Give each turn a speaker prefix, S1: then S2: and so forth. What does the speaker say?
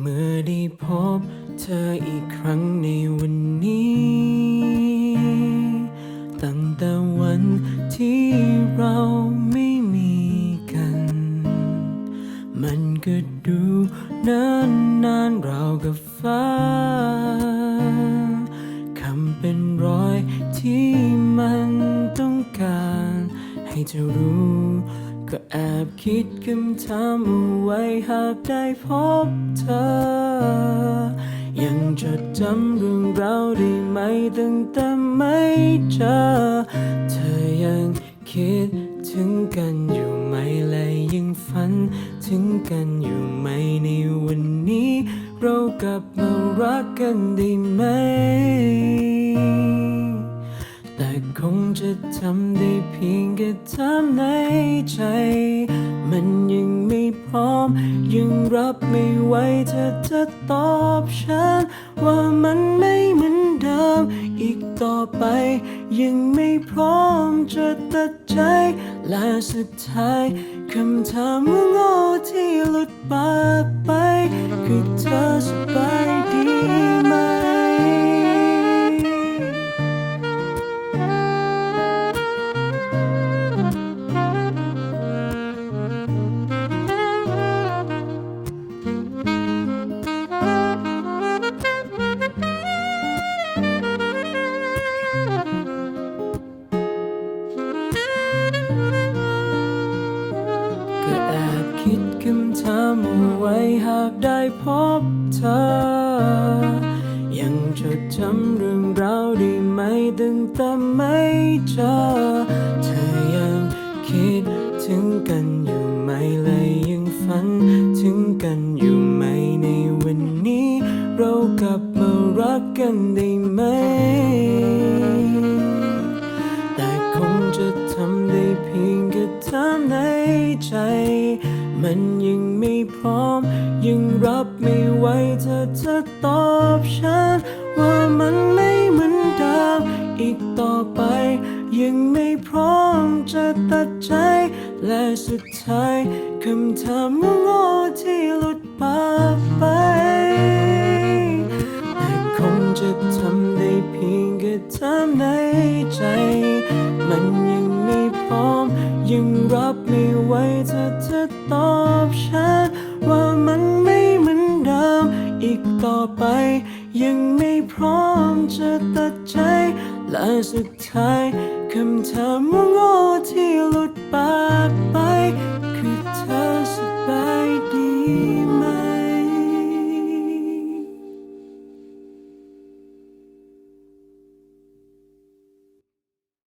S1: เมื่อได้พบเธออีกครั้งในวันนี้ ตั้งแต่วันที่เราไม่มีกัน มันก็ดูนานนานๆรากับฟ้า คำเป็นร้อยที่มันต้องการ ให้เธอรู้ ก็แอบคิดคำถามเอาไว้หากได้พบเธอ ยังจดจำเรื่องราวได้ไหมตั้งแต่ไม่เจอ เธอยังคิดถึงกันอยู่ไหมและยังฝัน ถึงกันอยู่ไหมในวันนี้ เรากลับมารักกันได้ไหม คงจะทำได้เพียงแค่ถามในใจ มันยังไม่พร้อม ยังรับไม่ไหวเธอจะตอบฉัน ว่ามันไม่เหมือนเดิม อีกต่อไป ยังไม่พร้อมจะตัดใจ และสุดท้ายคำถามว่าโง่ที่หลุดปากไป คือเธอ ไว้หากได้พบเธอ ยังจดจำเรื่องราวได้ไหมตั้งแต่ไม่เจอ เธอยังคิดถึงกันอยู่ไหมและยังฝันถึงกันอยู่ไหมในวันนี้ เรากลับมารักกันได้ำได้เพียงแค่ถามในใจ มันยังไม่พร้อม ยังรับไม่ไหวเธอจะตอบฉัน ว่ามันไม่เหมือนเดิมอีกต่อไป ยังไม่พร้อมจะตัดใจ และสุดท้ายคำถามโง่ๆที่หลุดปากไป ต่อไป ยังไม่พร้อมจะตัดใจ และสุดท้ายคำถามโง่ที่หลุดปาก